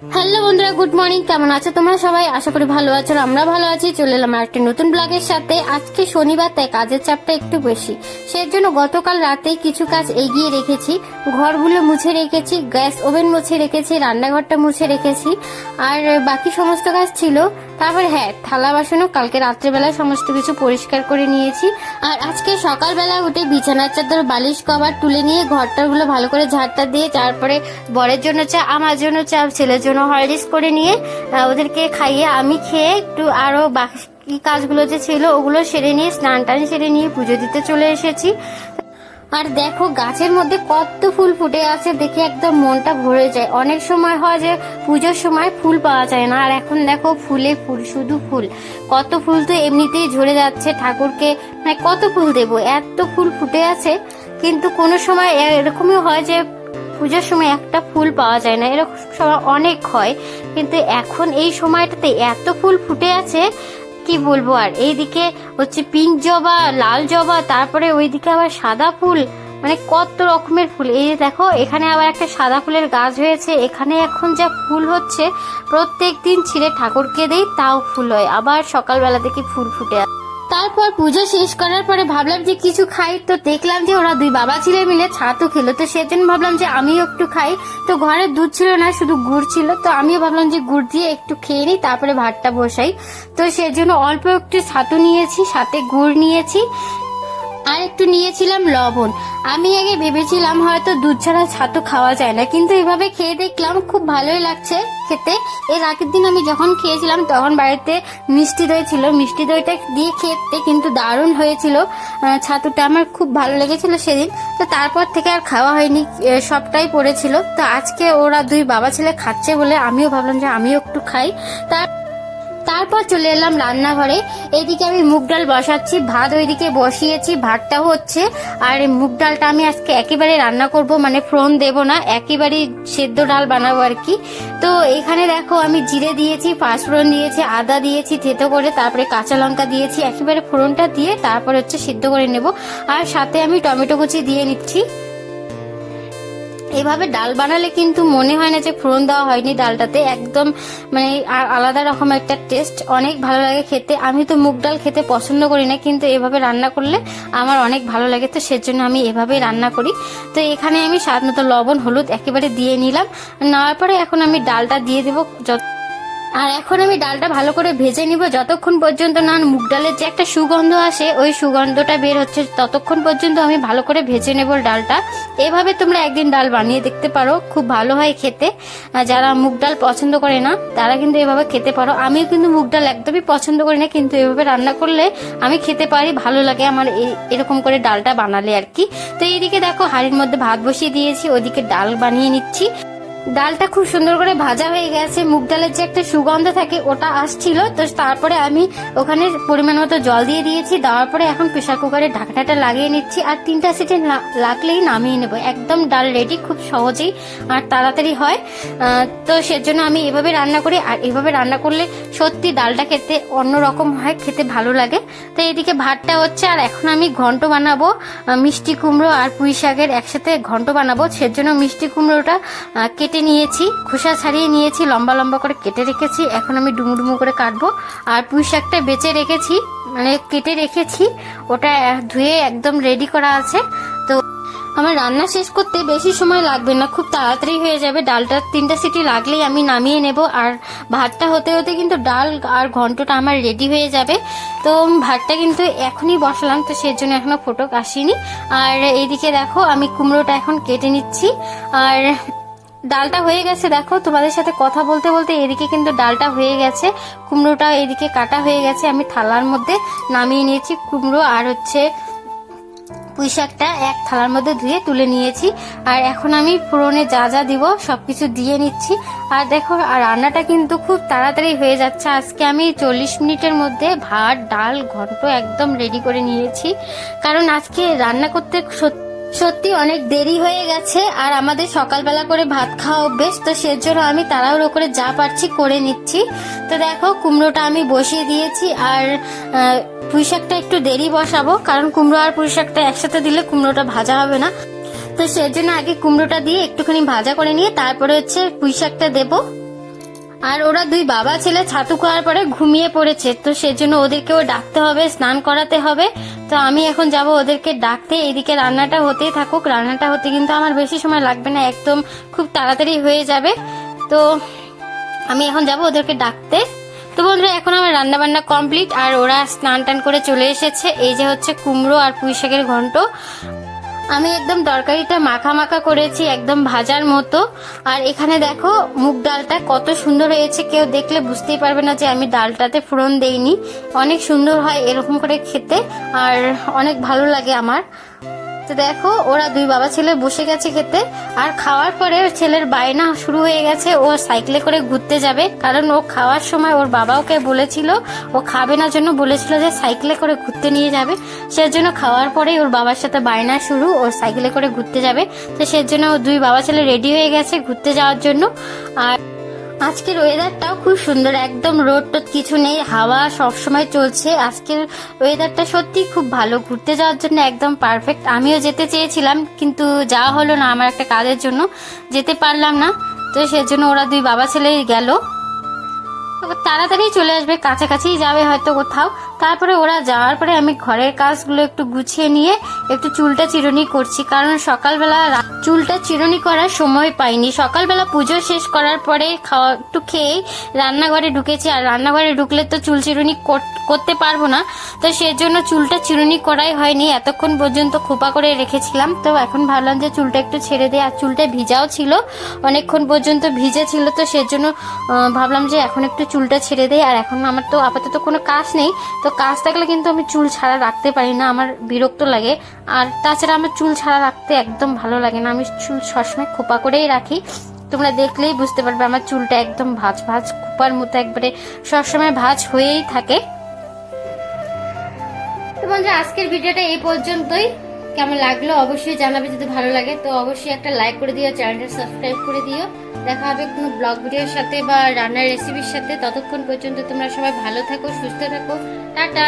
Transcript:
Hello বন্ধুরা, good morning. কেমন আছো তোমরা সবাই? আশা করি ভালো আছো আমরা ভালো আছি। চলে এলাম একটা নতুন ব্লগের সাথে। আজকে শনিবার, তাই কাজের চাপটা একটু বেশি। সেই জন্য গতকাল রাতে কিছু কাজ এগিয়ে রেখেছি। ঘরগুলো মুছে রেখেছি, গ্যাস ওভেন মুছে রেখেছি, রান্নাঘরটা মুছে রেখেছি। আর বাকি সমস্ত কাজ ছিল। তারপর হ্যাঁ থালা বাসনও কালকে রাত্রেবেলা সমস্ত কিছু পরিষ্কার করে নিয়েছি। আর আজকে সকালবেলা উঠে বিছানার চাদর, বালিশ, কভার তুলে নিয়ে ঘরটারগুলো ভালো করে ঝাড়টা দিয়ে, তারপরে বরের জন্য চা, আমার জন্য চা, ছেলের জন্য হরলিক্স করে নিয়ে ওদেরকে খাইয়ে আমি খেয়ে একটু আরও বাকি কাজগুলো যে ছিল ওগুলো সেরে নিয়ে, স্নান টান সেরে নিয়ে পুজো দিতে চলে এসেছি। আর দেখো গাছের মধ্যে কত ফুল ফুটে আছে, দেখে একদম মনটা ভরে যায়। অনেক সময় হয় যে পুজোর সময় ফুল পাওয়া যায় না, আর এখন দেখো ফুলে ফুল, শুধু ফুল। কত ফুল তো এমনিতেই ঝরে যাচ্ছে ঠাকুরকে মানে কত ফুল দেবো? এত ফুল ফুটে আছে, কিন্তু কোনো সময় এরকমই হয় যে পুজোর সময় একটা ফুল পাওয়া যায় না। এরকম সময় অনেক হয়। কিন্তু এখন এই সময়টাতে এত ফুল ফুটে আছে, কি বলব আর? এইদিকে হচ্ছে পিঙ্ক জবা, লাল জবা, তারপরে ওইদিকে আবার সাদা ফুল মানে কত রকমের ফুল। এই যে দেখো, এখানে আবার একটা সাদা ফুলের গাছ হয়েছে। এখানে এখন যা ফুল হচ্ছে প্রত্যেক দিন ছিঁড়ে ঠাকুরকে দেই, তাও ফুল হয়। আবার সকালবেলা থেকে ফুল ফুটে। তারপর পুজো শেষ করার পরে ভাবলাম যে কিছু খাই, তো দেখলাম যে ওরা দুই বাবা ছেলে মিলে ছাতু খেলো। তো সেজন্য ভাবলাম যে আমিও একটু খাই। তো ঘরে দুধ ছিল না, শুধু গুড় ছিল। তো আমিও ভাবলাম যে গুড় দিয়ে একটু খেয়ে নিই, তারপরে ভাতটা বসাই। তো সেজন্য অল্প একটু ছাতু নিয়েছি, সাথে গুড় নিয়েছি। আর একটু নিয়েছিলাম লবণ। আমি আগে ভেবেছিলাম হয়তো দুধ ছাড়া ছাতু খাওয়া যায় না, কিন্তু এভাবে খেয়ে দেখলাম খুব ভালোই লাগছে খেতে। এর আগের দিন আমি যখন খেয়েছিলাম তখন বাড়িতে মিষ্টি দই ছিল। মিষ্টি দইটা দিয়ে খেতে কিন্তু দারুণ হয়েছিল। ছাতুটা আমার খুব ভালো লেগেছিল সেদিন। তো তারপর থেকে আর খাওয়া হয়নি সবটাই পড়েছিল। তো আজকে ওরা দুই বাবা ছেলে খাচ্ছে বলে আমিও ভাবলাম যে আমিও একটু খাই। তার তারপর চলে এলাম রান্নাঘরে। এদিকে আমি মুগ ডাল বসাচ্ছি, ভাত ওইদিকে বসিয়েছি, ভাতটাও হচ্ছে। আর মুগ ডালটা আমি আজকে একেবারে রান্না করব মানে ফোড়ন দেব না একেবারে সেদ্ধ ডাল বানাবো আর কি। তো এখানে দেখো আমি জিরে দিয়েছি পাঁচফোড়ন দিয়েছি, আদা দিয়েছি, থেতো করে তারপরে কাঁচা লঙ্কা দিয়েছি, একেবারে ফোড়নটা দিয়ে তারপরে হচ্ছে সিদ্ধ করে নেব। আর সাথে আমি টমেটো কুচি দিয়ে নিচ্ছি। এভাবে ডাল বানালে কিন্তু মনে হয় না যে ফোড়ন দেওয়া হয়নি ডালটাতে। একদম মানে আলাদা রকম একটা টেস্ট অনেক ভালো লাগে খেতে। আমি তো মুগ ডাল খেতে পছন্দ করি না, কিন্তু এভাবে রান্না করলে আমার অনেক ভালো লাগে। তো সেজন্য আমি এভাবেই রান্না করি। তো এখানে আমি স্বাদ মতো লবণ, হলুদ একেবারে দিয়ে নিলাম। নেওয়ার পরে এখন আমি ডালটা দিয়ে দেবো যত আর এখন আমি ডালটা ভালো করে ভেজে নিব। যতক্ষণ পর্যন্ত না মুগ ডালের যে একটা সুগন্ধ আসে, ওই সুগন্ধটা বের হচ্ছে, ততক্ষণ পর্যন্ত আমি ভালো করে ভেজে নেব ডালটা। এভাবে তোমরা একদিন ডাল বানিয়ে দেখতে পারো, খুব ভালো হয় খেতে। যারা মুগ ডাল পছন্দ করে না, তারা কিন্তু এভাবে খেতে পারো। আমিও কিন্তু মুগ ডাল একদমই পছন্দ করি না, কিন্তু এভাবে রান্না করলে আমি খেতে পারি, ভালো লাগে আমার এরকম করে ডালটা বানালে আর কি। তো এইদিকে দেখো, হাঁড়ির মধ্যে ভাত বসিয়ে দিয়েছি, ওদিকে ডাল বানিয়ে নিচ্ছি। ডালটা খুব সুন্দর করে ভাজা হয়ে গেছে। মুগ ডালের যে একটা সুগন্ধ থাকে ওটা আসছিল। তো তারপরে আমি ওখানে পরিমাণ মতো জল দিয়ে দিয়েছি। দেওয়ার পরে এখন প্রেশার কুকারে ঢাকনাটা লাগিয়ে নিচ্ছি। আর তিনটা সিটি লাগলেই নামিয়ে নেব। একদম ডাল রেডি খুব সহজেই আর তাড়াতাড়ি হয়। তো সেজন্য আমি এভাবে রান্না করি। আর এভাবে রান্না করলে সত্যি ডালটা খেতে অন্য রকম হয় খেতে ভালো লাগে। তো এদিকে ভাতটা হচ্ছে আর এখন আমি ঘন্ট বানাবো। মিষ্টি কুমড়ো আর পুঁই শাকের একসাথে ঘন্ট বানাবো। সেজন্য মিষ্টি কুমড়োটা আহ, কেটে নিয়েছি, খোসা ছাড়িয়ে নিয়েছি, লম্বা লম্বা করে কেটে রেখেছি। এখন আমি ডুমু ডুমু করে কাটবো। আর পুঁই শাকটা বেঁচে রেখেছি মানে কেটে রেখেছি। ওটা ধুয়ে একদম রেডি করা আছে। তো আমার রান্না শেষ করতে বেশি সময় লাগবে না, খুব তাড়াতাড়ি হয়ে যাবে। ডালটা তিনটা সিটি লাগলেই আমি নামিয়ে নেব। আর ভাতটা হতে হতে কিন্তু ডাল আর ঘন্টটা আমার রেডি হয়ে যাবে। তো ভাতটা কিন্তু এখনই বসালাম, তো সেই জন্য এখনও ফোটক আসেনি। আর এইদিকে দেখো, আমি কুমড়োটা এখন কেটে নিচ্ছি। আর ডালটা হয়ে গেছে, দেখো, তোমাদের সাথে কথা বলতে বলতে এদিকে কিন্তু ডালটা হয়ে গেছে, কুমড়োটা এদিকে কাটা হয়ে গেছে, আমি থালার মধ্যে নামিয়ে নিয়েছি কুমড়ো আর হচ্ছে পুঁই শাকটা এক থালার মধ্যে ধুয়ে তুলে নিয়েছি, আর এখন আমি ফোড়নে যা যা দিব সব কিছু দিয়ে নিচ্ছি, আর দেখো, আর রান্নাটা কিন্তু খুব তাড়াতাড়ি হয়ে যাচ্ছে, আজকে আমি চল্লিশ মিনিটের মধ্যে ভাত, ডাল, ঘন্ট একদম রেডি করে নিয়েছি, কারণ আজকে রান্না করতে সত্যি সত্যি অনেক দেরি হয়ে গেছে আর আমাদের সকালবেলা করে ভাত খাওয়া অভ্যেস, তো সেজন্য আমি তাড়াহুড়ো করে যা পারছি করে নিচ্ছি। তো দেখো, কুমড়োটা আমি বসিয়ে দিয়েছি আর পুঁই শাকটা একটু দেরি বসাবো, কারণ কুমড়ো আর পুঁই শাকটা একসাথে দিলে কুমড়োটা ভাজা হবে না। তো সেজন্য আগে কুমড়োটা দিয়ে একটুখানি ভাজা করে নিয়ে তারপরে হচ্ছে পুঁই শাকটা দেবো। আর ওরা দুই বাবা ছেলে ছাতু খাওয়ার পরে ঘুমিয়ে পড়েছে, তো সেজন্য ওদেরকেও ডাকতে হবে, স্নান করাতে হবে। তো আমি এখন যাব ওদেরকে ডাকতে, এইদিকে রান্নাটা হতেই থাকুক। রান্নাটা হতে কিন্তু আমার বেশি সময় লাগবে না, একদম খুব তাড়াতাড়ি হয়ে যাবে। তো আমি এখন যাব ওদেরকে ডাকতে। তো বন্ধুরা, এখন আমার রান্না বান্না কমপ্লিট, আর ওরা স্নান টান করে চলে এসেছে। এই যে হচ্ছে কুমড়ো আর পুঁই শাকের ঘন্ট। আমি একদম তরকারিটা মাখা মাখা করেছি, একদম ভাজার মতো। আর এখানে দেখো, মুগ ডালটা কত সুন্দর হয়েছে। কেউ দেখলে বুঝতেই পারবে না যে আমি ডালটাতে ফোড়ন দেইনি। অনেক সুন্দর হয় এরকম করে খেতে, আর অনেক ভালো লাগে আমার। দেখো, ওরা দুই বাবা ছেলে বসে গেছে খেতে। আর খাওয়ার পরে ছেলের বায়না শুরু হয়ে গেছে, ও সাইকেলে করে ঘুরতে যাবে। কারণ ও খাওয়ার সময় ওর বাবা ওকে বলেছিল, ও খাবে না জন্য বলেছিল যে সাইকেলে করে ঘুরতে নিয়ে যাবে। সেজন্য খাওয়ার পরেই ওর বাবার সাথে বায়না শুরু, ও সাইকেলে করে ঘুরতে যাবে। তো সেজন্য ও দুই বাবা ছেলে রেডি হয়ে গেছে ঘুরতে যাওয়ার জন্য। আর আজকের ওয়েদারটাও খুব সুন্দর, একদম রোড টোদ কিছু নেই, হাওয়া সবসময় চলছে। আজকের ওয়েদারটা সত্যি খুব ভালো, ঘুরতে যাওয়ার জন্য একদম পারফেক্ট আমিও যেতে চেয়েছিলাম, কিন্তু যাওয়া হলো না আমার একটা কাজের জন্য, যেতে পারলাম না। তো সেজন্য ওরা দুই বাবা ছেলেই গেল। তাড়াতাড়ি চলে আসবে কাছাকাছি যাবে হয়তো কোথাও। তারপরে ওরা যাওয়ার পরে আমি ঘরের কাজগুলো একটু গুছিয়ে নিয়ে একটু চুলটা চিরুনি করছি, কারণ সকালবেলা চুলটা চিরুনি করার সময় পাইনি। সকালবেলা পুজো শেষ করার পরে খাওয়া একটু খেয়েই রান্নাঘরে ঢুকেছি। আর রান্নাঘরে ঢুকলে তো চুল চিরুনি কর- করতে পারব না। তো সেজন্য চুলটা চিরুনি করাই হয়নি। এতক্ষণ পর্যন্ত খোপা করে রেখেছিলাম। তো এখন ভাবলাম যে চুলটা একটু ছেড়ে দিই। আর চুলটা ভিজাও ছিল। অনেকক্ষণ পর্যন্ত ভিজে ছিল। তো সেজন্য ভাবলাম যে এখন একটু চুলটা ছেড়ে দেই। আর এখন আমার তো আপাতত কোনো কাজ নেই। তো কাজ থাকলে কিন্তু আমি চুল ছাড়া রাখতে পারি না, আমার বিরক্ত লাগে। আর তাছাড়া আমার চুল ছাড়া রাখতে একদম ভালো লাগে না, আমি চুল সবসময় খোপা করেই রাখি। তোমরা দেখলেই বুঝতে পারবে আমার চুলটা একদম ভাজ ভাজ, খোপার মতো একবারে সবসময় ভাজ হয়েই থাকে। তো বন্ধুরা, আজকের ভিডিওটা এই পর্যন্তই। কেমন লাগল অবশ্যই জানাবে যদি ভালো লাগে। তো অবশ্যই একটা লাইক করে দিও চ্যানেলটা সাবস্ক্রাইব করে দিও। দেখা হবে কোনো ব্লগ ভিডিওর সাথে বা রান্নার রেসিপির সাথে। ততক্ষণ পর্যন্ত তোমরা সবাই ভালো থাকো, সুস্থ থাকো। টাটা!